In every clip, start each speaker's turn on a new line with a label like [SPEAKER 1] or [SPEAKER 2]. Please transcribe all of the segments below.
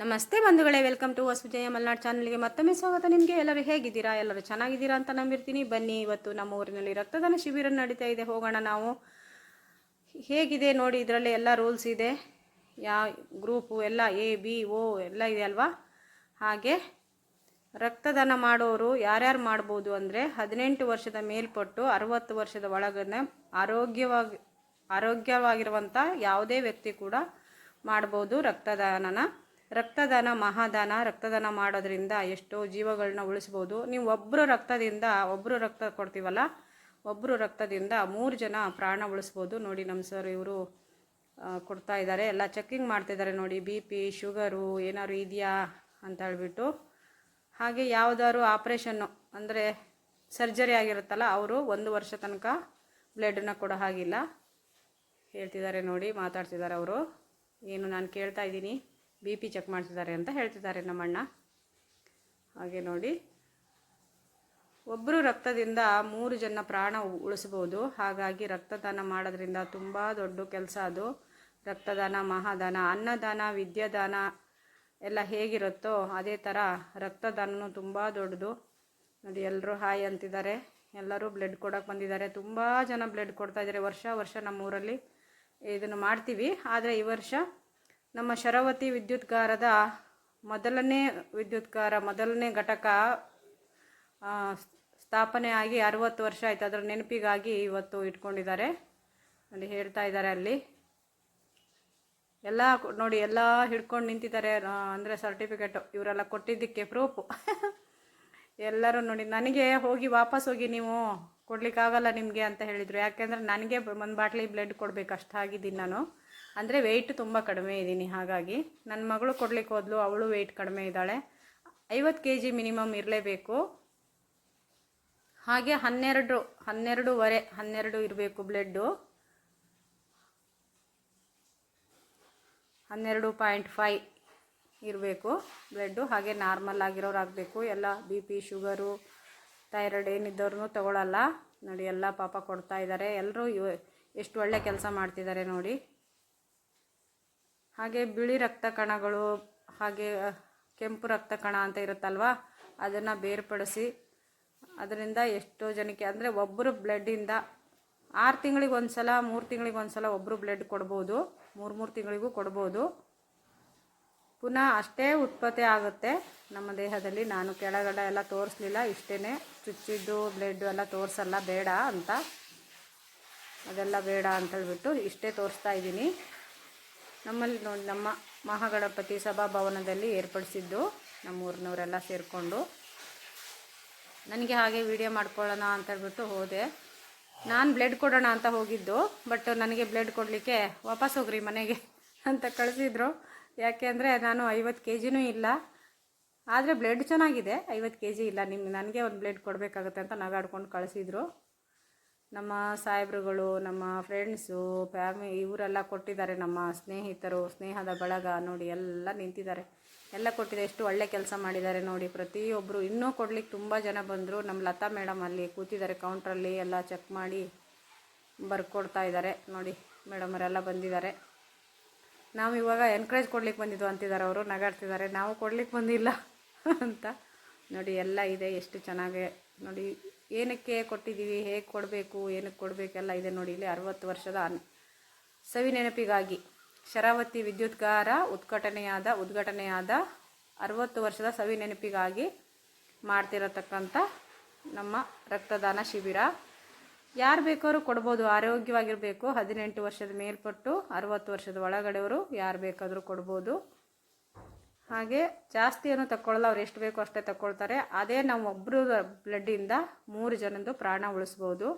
[SPEAKER 1] ನಮಸ್ತೆ ಬಂಧುಗಳೇ, welcome to ವಸುಜಯ Malnad ಚಾನಲ್ಗೆ ಮತ್ತೊಮ್ಮೆ ಸ್ವಾಗತ ನಿಮಗೆ. ಎಲ್ಲರೂ ಹೇಗಿದ್ದೀರಾ? ಎಲ್ಲರೂ ಚೆನ್ನಾಗಿದ್ದೀರಾ ಅಂತ ನಂಬಿರ್ತೀನಿ. ಬನ್ನಿ, ಇವತ್ತು ನಮ್ಮ ಊರಿನಲ್ಲಿ ರಕ್ತದಾನ ಶಿಬಿರ ನಡೀತಾ ಇದೆ. ಹೋಗೋಣ ನಾವು. ಹೇಗಿದೆ ನೋಡಿ, ಇದರಲ್ಲಿ ಎಲ್ಲ ರೂಲ್ಸ್ ಇದೆ. ಯಾವ ಗ್ರೂಪು ಎಲ್ಲ, ಎ, ಬಿ, ಓ ಎಲ್ಲ ಇದೆ ಅಲ್ವಾ? ಹಾಗೆ ರಕ್ತದಾನ ಮಾಡೋರು ಯಾರ್ಯಾರು ಮಾಡ್ಬೋದು ಅಂದರೆ ಹದಿನೆಂಟು ವರ್ಷದ ಮೇಲ್ಪಟ್ಟು ಅರವತ್ತು ವರ್ಷದ ಒಳಗನೆ ಆರೋಗ್ಯವಾಗಿ, ಆರೋಗ್ಯವಾಗಿರುವಂಥ ಯಾವುದೇ ವ್ಯಕ್ತಿ ಕೂಡ ಮಾಡ್ಬೋದು ರಕ್ತದಾನನ. ರಕ್ತದಾನ, ಮಹಾದಾನ, ರಕ್ತದಾನ ಮಾಡೋದ್ರಿಂದ ಎಷ್ಟೋ ಜೀವಗಳನ್ನ ಉಳಿಸ್ಬೋದು. ನೀವು ಒಬ್ಬರು ರಕ್ತದಿಂದ ಒಬ್ಬರು ರಕ್ತ ಕೊಡ್ತೀವಲ್ಲ ಒಬ್ಬರು ರಕ್ತದಿಂದ ಮೂರು ಜನ ಪ್ರಾಣ ಉಳಿಸ್ಬೋದು. ನೋಡಿ, ನಮ್ಮ ಸರ್ ಇವರು ಕೊಡ್ತಾ ಇದ್ದಾರೆ. ಎಲ್ಲ ಚೆಕ್ಕಿಂಗ್ ಮಾಡ್ತಿದ್ದಾರೆ ನೋಡಿ ಬಿ ಪಿ ಶುಗರು ಏನಾದ್ರು ಇದೆಯಾ ಅಂತ ಹೇಳ್ಬಿಟ್ಟು. ಹಾಗೆ ಯಾವುದಾದ್ರು ಆಪ್ರೇಷನ್ನು ಅಂದರೆ ಸರ್ಜರಿ ಆಗಿರುತ್ತಲ್ಲ, ಅವರು ಒಂದು ವರ್ಷ ತನಕ ಬ್ಲಡನ್ನು ಕೊಡೋ ಹಾಗಿಲ್ಲ. ಹೇಳ್ತಿದ್ದಾರೆ ನೋಡಿ, ಮಾತಾಡ್ತಿದ್ದಾರೆ ಅವರು. ಏನು ನಾನು ಕೇಳ್ತಾ ಇದ್ದೀನಿ. ಬಿ ಪಿ ಚೆಕ್ ಮಾಡ್ತಿದ್ದಾರೆ ಅಂತ ಹೇಳ್ತಿದ್ದಾರೆ ನಮ್ಮಣ್ಣ. ಹಾಗೆ ನೋಡಿ. ಒಬ್ಬರು ರಕ್ತದಿಂದ ಮೂರು ಜನ ಪ್ರಾಣ ಉಳಿಸ್ಬೋದು ಹಾಗಾಗಿ ರಕ್ತದಾನ ಮಾಡೋದ್ರಿಂದ ತುಂಬ ದೊಡ್ಡ ಕೆಲಸ ಅದು. ರಕ್ತದಾನ, ಮಹಾದಾನ, ಅನ್ನದಾನ, ವಿದ್ಯಾದಾನ ಎಲ್ಲ ಹೇಗಿರುತ್ತೋ ಅದೇ ಥರ ರಕ್ತದಾನನೂ ತುಂಬ ದೊಡ್ಡದು. ನೋಡಿ ಎಲ್ಲರೂ ಹಾಯ್ ಅಂತಿದ್ದಾರೆ. ಎಲ್ಲರೂ ಬ್ಲಡ್ ಕೊಡೋಕೆ ಬಂದಿದ್ದಾರೆ. ತುಂಬ ಜನ ಬ್ಲಡ್ ಕೊಡ್ತಾ ಇದ್ದಾರೆ. ವರ್ಷ ವರ್ಷ ನಮ್ಮೂರಲ್ಲಿ ಇದನ್ನು ಮಾಡ್ತೀವಿ. ಆದರೆ ಈ ವರ್ಷ ನಮ್ಮ ಶರಾವತಿ ವಿದ್ಯುತ್ಗಾರದ ಮೊದಲನೇ ವಿದ್ಯುತ್ಗಾರ, ಮೊದಲನೇ ಘಟಕ ಸ್ಥಾಪನೆ ಆಗಿ ಅರುವತ್ತು ವರ್ಷ ಆಯ್ತು. ಅದರ ನೆನಪಿಗಾಗಿ ಇವತ್ತು ಇಟ್ಕೊಂಡಿದ್ದಾರೆ. ನೋಡಿ ಹೇಳ್ತಾ ಇದ್ದಾರೆ ಅಲ್ಲಿ. ಎಲ್ಲ ನೋಡಿ, ಎಲ್ಲ ಹಿಡ್ಕೊಂಡು ನಿಂತಿದ್ದಾರೆ ಅಂದರೆ ಸರ್ಟಿಫಿಕೇಟು ಇವರೆಲ್ಲ ಕೊಟ್ಟಿದ್ದಕ್ಕೆ ಪ್ರೂಫು ಎಲ್ಲರೂ ನೋಡಿ, ನನಗೆ ಹೋಗಿ ವಾಪಸ್ ಹೋಗಿ ನೀವು ಕೊಡ್ಲಿಕ್ಕಾಗಲ್ಲ ನಿಮಗೆ ಅಂತ ಹೇಳಿದರು. ಯಾಕೆಂದರೆ ನನಗೆ ಒಂದು ಬಾಟ್ಲಿ ಬ್ಲಡ್ ಕೊಡಬೇಕು, ಅಷ್ಟಾಗಿದ್ದೀನಿ ನಾನು. ಅಂದರೆ ವೆಯ್ಟ್ ತುಂಬ ಕಡಿಮೆ ಇದ್ದೀನಿ ಹಾಗಾಗಿ. ನನ್ನ ಮಗಳು ಕೊಡ್ಲಿಕ್ಕೆ ಹೋದ್ಲು, ಅವಳು ವೆಯ್ಟ್ ಕಡಿಮೆ ಇದ್ದಾಳೆ. ಐವತ್ತು ಕೆ ಜಿ ಮಿನಿಮಮ್ ಇರಲೇಬೇಕು. ಹಾಗೆ ಹನ್ನೆರಡು, ಹನ್ನೆರಡೂವರೆ, ಹನ್ನೆರಡು ಇರಬೇಕು ಬ್ಲಡ್ಡು ಹನ್ನೆರಡು ಪಾಯಿಂಟ್ ಫೈ ಇರಬೇಕು ಬ್ಲಡ್ಡು ಹಾಗೆ ನಾರ್ಮಲ್ ಆಗಿರೋರು ಆಗಬೇಕು. ಎಲ್ಲ ಬಿ ಪಿ ಶುಗರು ಥೈರಾಯ್ಡ್ ಏನಿದ್ದವ್ರೂ ತಗೊಳ್ಳಲ್ಲ ನೋಡಿ, ಎಲ್ಲ ಪಾಪ ಕೊಡ್ತಾ ಇದ್ದಾರೆ ಎಲ್ಲರೂ ಎಷ್ಟು ಒಳ್ಳೆ ಕೆಲಸ ಮಾಡ್ತಿದ್ದಾರೆ ನೋಡಿ. ಹಾಗೆ ಬಿಳಿ ರಕ್ತ ಕಣಗಳು, ಹಾಗೆ ಕೆಂಪು ರಕ್ತ ಕಣ ಅಂತ ಇರುತ್ತಲ್ವ? ಅದನ್ನು ಬೇರ್ಪಡಿಸಿ ಅದರಿಂದ ಎಷ್ಟೋ ಜನಕ್ಕೆ, ಅಂದರೆ ಒಬ್ಬರು ಬ್ಲಡ್ಡಿಂದ ಆರು ತಿಂಗಳಿಗೆ ಒಂದು ಸಲ ಮೂರು ತಿಂಗಳಿಗೆ ಒಂದು ಸಲ ಒಬ್ಬರು ಬ್ಲಡ್ ಕೊಡ್ಬೋದು. ಮೂರು ಮೂರು ತಿಂಗಳಿಗೂ ಕೊಡ್ಬೋದು. ಪುನಃ ಅಷ್ಟೇ ಉತ್ಪತ್ತಿ ಆಗುತ್ತೆ. ನಮ್ಮ ದೇಹದಲ್ಲಿ ನಾನು ಕೆಳಗಡೆ ಎಲ್ಲ ತೋರಿಸ್ಲಿಲ್ಲ ಇಷ್ಟೇ ಚುಚ್ಚಿದ್ದು ಬ್ಲಡ್ಡು ಎಲ್ಲ ತೋರಿಸಲ್ಲ, ಬೇಡ ಅಂತ. ಅದೆಲ್ಲ ಬೇಡ ಅಂತ ಹೇಳ್ಬಿಟ್ಟು ಇಷ್ಟೇ ತೋರಿಸ್ತಾ ಇದ್ದೀನಿ. ನಮ್ಮಲ್ಲಿ ನೋಡಿ, ನಮ್ಮ ಮಹಾಗಣಪತಿ ಸಭಾಭವನದಲ್ಲಿ ಏರ್ಪಡಿಸಿದ್ದು ನಮ್ಮೂರಿನವರೆಲ್ಲ ಸೇರಿಕೊಂಡು. ನನಗೆ ಹಾಗೆ ವಿಡಿಯೋ ಮಾಡ್ಕೊಳ್ಳೋಣ ಅಂತ ಹೇಳ್ಬಿಟ್ಟು ಹೋದೆ. ನಾನು ಬ್ಲಡ್ ಕೊಡೋಣ ಅಂತ ಹೋಗಿದ್ದು ಬಟ್ ನನಗೆ ಬ್ಲಡ್ ಕೊಡಲಿಕ್ಕೆ ವಾಪಸ್ ಹೋಗ್ರಿ ಮನೆಗೆ ಅಂತ ಕಳಿಸಿದ್ರು. ಯಾಕೆಂದರೆ ನಾನು ಐವತ್ತು ಕೆ ಜಿನೂ ಇಲ್ಲ. ಆದರೆ ಬ್ಲಡ್ ಚೆನ್ನಾಗಿದೆ. ಐವತ್ತು ಕೆ ಜಿ ಇಲ್ಲ. ನಿಮ್ಗೆ ನನಗೆ ಒಂದು ಬ್ಲಡ್ ಕೊಡಬೇಕಾಗುತ್ತೆ ಅಂತ ನಗಾಡ್ಕೊಂಡು ಕಳಿಸಿದ್ರು. ನಮ್ಮ ಸಾಹೇಬ್ರುಗಳು, ನಮ್ಮ ಫ್ರೆಂಡ್ಸು ಫ್ಯಾಮಿ ಇವರೆಲ್ಲ ಕೊಟ್ಟಿದ್ದಾರೆ. ನಮ್ಮ ಸ್ನೇಹಿತರು, ಸ್ನೇಹದ ಬಳಗ ನೋಡಿ ಎಲ್ಲ ನಿಂತಿದ್ದಾರೆ. ಎಲ್ಲ ಕೊಟ್ಟಿದೆ. ಎಷ್ಟು ಒಳ್ಳೆ ಕೆಲಸ ಮಾಡಿದ್ದಾರೆ ನೋಡಿ. ಪ್ರತಿಯೊಬ್ಬರು ಇನ್ನೂ ಕೊಡ್ಲಿಕ್ಕೆ ತುಂಬ ಜನ ಬಂದರು. ನಮ್ಮ ಲತಾ ಮೇಡಮ್ ಅಲ್ಲಿ ಕೂತಿದ್ದಾರೆ. ಕೌಂಟ್ರಲ್ಲಿ ಎಲ್ಲ ಚೆಕ್ ಮಾಡಿ ಬರ್ಕೊಡ್ತಾ ಇದ್ದಾರೆ. ನೋಡಿ ಮೇಡಮರೆಲ್ಲ ಬಂದಿದ್ದಾರೆ. ನಾವು ಇವಾಗ ಎನ್ಕರೇಜ್ ಕೊಡ್ಲಿಕ್ಕೆ ಬಂದಿದ್ದು ಅಂತಿದ್ದಾರೆ ಅವರು. ನಗಾಡ್ತಿದ್ದಾರೆ. ನಾವು ಕೊಡ್ಲಿಕ್ಕೆ ಬಂದಿಲ್ಲ ಅಂತ. ನೋಡಿ, ಎಲ್ಲ ಇದೆ. ಎಷ್ಟು ಚೆನ್ನಾಗೆ ನೋಡಿ. ಏನಕ್ಕೆ ಕೊಟ್ಟಿದ್ದೀವಿ, ಹೇಗೆ ಕೊಡಬೇಕು, ಏನಕ್ಕೆ ಕೊಡಬೇಕೆಲ್ಲ ಇದೆ ನೋಡಿ ಇಲ್ಲಿ ಅರವತ್ತು ವರ್ಷದ ಸವಿ ನೆನಪಿಗಾಗಿ. ಶರಾವತಿ ವಿದ್ಯುತ್ಗಾರ ಉದ್ಘಾಟನೆಯಾದ ಉದ್ಘಾಟನೆಯಾದ ಅರವತ್ತು ವರ್ಷದ ಸವಿ ನೆನಪಿಗಾಗಿ ಮಾಡ್ತಿರತಕ್ಕಂಥ ನಮ್ಮ ರಕ್ತದಾನ ಶಿಬಿರ. ಯಾರು ಬೇಕಾದ್ರೂ ಕೊಡ್ಬೋದು, ಆರೋಗ್ಯವಾಗಿರಬೇಕು. ಹದಿನೆಂಟು ವರ್ಷದ ಮೇಲ್ಪಟ್ಟು ಅರವತ್ತು ವರ್ಷದ ಒಳಗಡೆಯವರು ಯಾರು ಬೇಕಾದರೂ ಕೊಡ್ಬೋದು. ಹಾಗೆ ಜಾಸ್ತಿ ಏನು ತಗೊಳ್ಳಲ್ಲ ಅವ್ರು ಎಷ್ಟು ಬೇಕೋ ಅಷ್ಟೇ ತಗೊಳ್ತಾರೆ ಅದೇ ನಾವು ಒಬ್ಬರು ಬ್ಲಡ್ಡಿಂದ ಮೂರು ಜನದ್ದು ಪ್ರಾಣ ಉಳಿಸ್ಬೋದು.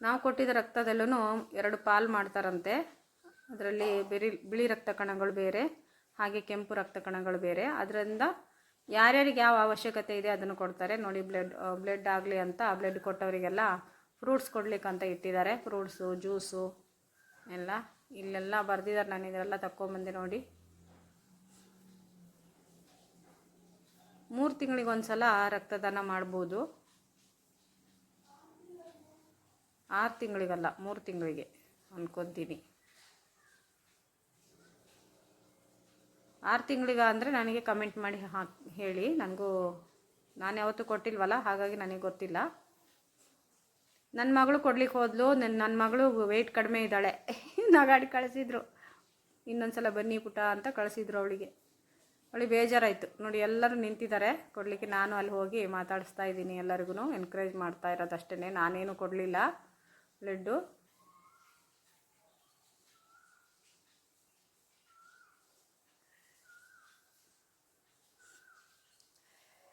[SPEAKER 1] ನಾವು ಕೊಟ್ಟಿದ್ದ ರಕ್ತದಲ್ಲೂ ಎರಡು ಪಾಲ್ ಮಾಡ್ತಾರಂತೆ. ಅದರಲ್ಲಿ ಬಿರಿ, ಬಿಳಿ ರಕ್ತ ಕಣಗಳು ಬೇರೆ, ಹಾಗೆ ಕೆಂಪು ರಕ್ತ ಕಣಗಳು ಬೇರೆ. ಅದರಿಂದ ಯಾರ್ಯಾರಿಗೆ ಯಾವ ಅವಶ್ಯಕತೆ ಇದೆ ಅದನ್ನು ಕೊಡ್ತಾರೆ. ನೋಡಿ ಬ್ಲಡ್ ಬ್ಲಡ್ ಆಗಲಿ ಅಂತ ಬ್ಲಡ್ ಕೊಟ್ಟವರಿಗೆಲ್ಲ ಫ್ರೂಟ್ಸ್ ಕೊಡ್ಲಿಕ್ಕೆ ಅಂತ ಇಟ್ಟಿದ್ದಾರೆ. ಫ್ರೂಟ್ಸು ಜ್ಯೂಸು ಎಲ್ಲ ಇಲ್ಲೆಲ್ಲ ಬರ್ದಿದ್ದಾರೆ. ನಾನು ಇದೆಲ್ಲ ತಕ್ಕೊಂಬಂದೆ ನೋಡಿ. ಮೂರು ತಿಂಗಳಿಗೆ ಒಂದು ಸಲ ರಕ್ತದಾನ ಮಾಡ್ಬೋದು. ಆರು ತಿಂಗಳಿಗಲ್ಲ, ಮೂರು ತಿಂಗಳಿಗೆ ಅಂದ್ಕೊತೀನಿ ಆರು ತಿಂಗಳಿಗ ಅಂದರೆ ನನಗೆ ಕಮೆಂಟ್ ಮಾಡಿ ಹೇಳಿ. ನನಗೂ ನಾನು ಯಾವತ್ತೂ ಕೊಟ್ಟಿಲ್ವಲ್ಲ, ಹಾಗಾಗಿ ನನಗೆ ಗೊತ್ತಿಲ್ಲ. ನನ್ನ ಮಗಳು ಕೊಡ್ಲಿಕ್ಕೆ ಹೋದ್ಲು ನನ್ನ ಮಗಳು ವೆಯ್ಟ್ ಕಡಿಮೆ ಇದ್ದಾಳೆ. ನಗಾಡಿ ಕಳಿಸಿದ್ರು. ಇನ್ನೊಂದು ಸಲ ಬನ್ನಿ ಪುಟ ಅಂತ ಕಳಿಸಿದ್ರು ಅವಳಿಗೆ. ಅವಳಿಗೆ ಬೇಜಾರಾಯಿತು. ನೋಡಿ, ಎಲ್ಲರೂ ನಿಂತಿದ್ದಾರೆ. ಕೊಡಲಿಕ್ಕೆ ನಾನು ಅಲ್ಲಿ ಹೋಗಿ ಮಾತಾಡಿಸ್ತಾ ಇದ್ದೀನಿ ಎಲ್ಲರಿಗೂ ಎನ್ಕರೇಜ್ ಮಾಡ್ತಾ ಇರೋದು ಅಷ್ಟೇ ನಾನೇನು ಕೊಡಲಿಲ್ಲ. ಬ್ಲಡ್ಡು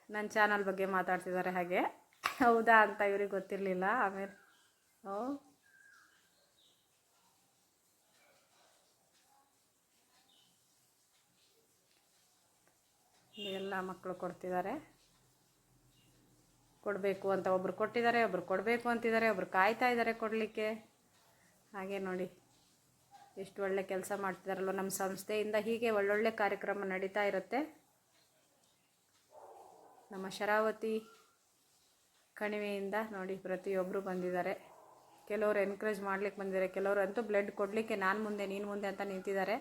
[SPEAKER 1] ನನ್ನ ಚಾನಲ್ ಬಗ್ಗೆ ಮಾತಾಡ್ತಿದ್ದಾರೆ ಹಾಗೆ. ಹೌದಾ ಅಂತ ಇವ್ರಿಗೆ ಗೊತ್ತಿರಲಿಲ್ಲ. ಆಮೇಲೆ, ಓ. ಎಲ್ಲ ಮಕ್ಕಳು ಕೊಡ್ತಿದ್ದಾರೆ. ಕೊಡಬೇಕು ಅಂತ ಒಬ್ರು ಕೊಟ್ಟಿದ್ದಾರೆ, ಒಬ್ರು ಕೊಡಬೇಕು ಅಂತಿದ್ದಾರೆ, ಒಬ್ರು ಕಾಯ್ತಾ ಇದ್ದಾರೆ ಕೊಡಲಿಕ್ಕೆ. ಹಾಗೆ ನೋಡಿ, ಎಷ್ಟು ಒಳ್ಳೆ ಕೆಲಸ ಮಾಡ್ತಿದ್ದಾರಲ್ವ ನಮ್ಮ ಸಂಸ್ಥೆಯಿಂದ. ಹೀಗೆ ಒಳ್ಳೊಳ್ಳೆ ಕಾರ್ಯಕ್ರಮ ನಡೀತಾ ಇರುತ್ತೆ. ನಮ್ಮ ಶರಾವತಿ ಕಣಿವೆಯಿಂದ ನೋಡಿ ಪ್ರತಿಯೊಬ್ಬರು ಬಂದಿದ್ದಾರೆ. ಕೆಲವರು ಎನ್ಕರೇಜ್ ಮಾಡ್ಲಿಕ್ಕೆ ಬಂದಿದ್ದಾರೆ, ಕೆಲವರು ಅಂತೂ ಬ್ಲಡ್ ಕೊಡಲಿಕ್ಕೆ ನಾನು ಮುಂದೆ, ನೀನು ಮುಂದೆ ಅಂತ ನಿಂತಿದ್ದಾರೆ.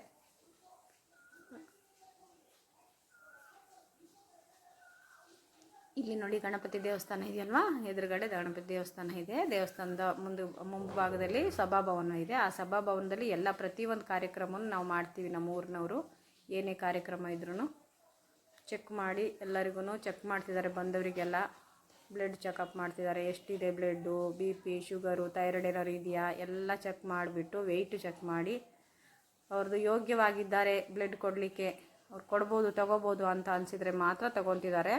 [SPEAKER 1] ಇಲ್ಲಿ ನೋಡಿ ಗಣಪತಿ ದೇವಸ್ಥಾನ ಇದೆಯಲ್ವಾ? ಎದುರುಗಡೆ ಗಣಪತಿ ದೇವಸ್ಥಾನ ಇದೆ. ದೇವಸ್ಥಾನದ ಮುಂದೆ ಮುಂಭಾಗದಲ್ಲಿ ಸಭಾಭವನ ಇದೆ. ಆ ಸಭಾಭವನದಲ್ಲಿ ಎಲ್ಲ ಪ್ರತಿಯೊಂದು ಕಾರ್ಯಕ್ರಮವನ್ನು ನಾವು ಮಾಡ್ತೀವಿ ನಮ್ಮ ಊರಿನವರು. ಏನೇ ಕಾರ್ಯಕ್ರಮ ಇದ್ರೂ ಚೆಕ್ ಮಾಡಿ ಎಲ್ಲರಿಗೂ ಚೆಕ್ ಮಾಡ್ತಿದ್ದಾರೆ. ಬಂದವರಿಗೆಲ್ಲ ಬ್ಲಡ್ ಚೆಕಪ್ ಮಾಡ್ತಿದ್ದಾರೆ. ಎಷ್ಟಿದೆ blood, B P, sugar, thyroid ಏನಾದ್ರು ಇದೆಯಾ? ಎಲ್ಲ ಚೆಕ್ ಮಾಡಿಬಿಟ್ಟು ವೆಯ್ಟ್ ಚೆಕ್ ಮಾಡಿ ಅವ್ರದ್ದು ಯೋಗ್ಯವಾಗಿದ್ದಾರೆ. ಬ್ಲಡ್ ಕೊಡಲಿಕ್ಕೆ, ಅವ್ರು ಕೊಡ್ಬೋದು, ತಗೋಬೋದು ಅಂತ ಅನಿಸಿದರೆ ಮಾತ್ರ ತಗೊತಿದ್ದಾರೆ.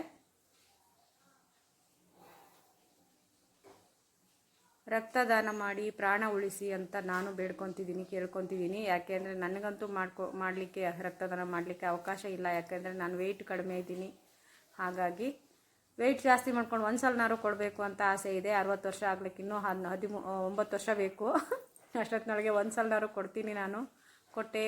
[SPEAKER 1] ರಕ್ತದಾನ ಮಾಡಿ ಪ್ರಾಣ ಉಳಿಸಿ ಅಂತ ನಾನು ಬೇಡ್ಕೊತಿದ್ದೀನಿ, ಕೇಳ್ಕೊತಿದ್ದೀನಿ. ಯಾಕೆಂದರೆ ನನಗಂತೂ ಮಾಡ್ಕೊ, ಮಾಡಲಿಕ್ಕೆ ರಕ್ತದಾನ ಮಾಡಲಿಕ್ಕೆ ಅವಕಾಶ ಇಲ್ಲ. ಯಾಕೆಂದರೆ ನಾನು ವೆಯ್ಟ್ ಕಡಿಮೆ ಇದ್ದೀನಿ. ಹಾಗಾಗಿ ವೆಯ್ಟ್ ಜಾಸ್ತಿ ಮಾಡ್ಕೊಂಡು ಒಂದು ಸಲನಾರು ಕೊಡಬೇಕು ಅಂತ ಆಸೆ ಇದೆ. ಅರವತ್ತು ವರ್ಷ ಆಗ್ಲಿಕ್ಕೆ ಇನ್ನೂ ಹದ್, ಹದಿಮೂ, ಒಂಬತ್ತು ವರ್ಷ ಬೇಕು. ಅಷ್ಟೊತ್ತಿನೊಳಗೆ ಒಂದು ಸಲನಾರು ಕೊಡ್ತೀನಿ ನಾನು. ಕೊಟ್ಟೆ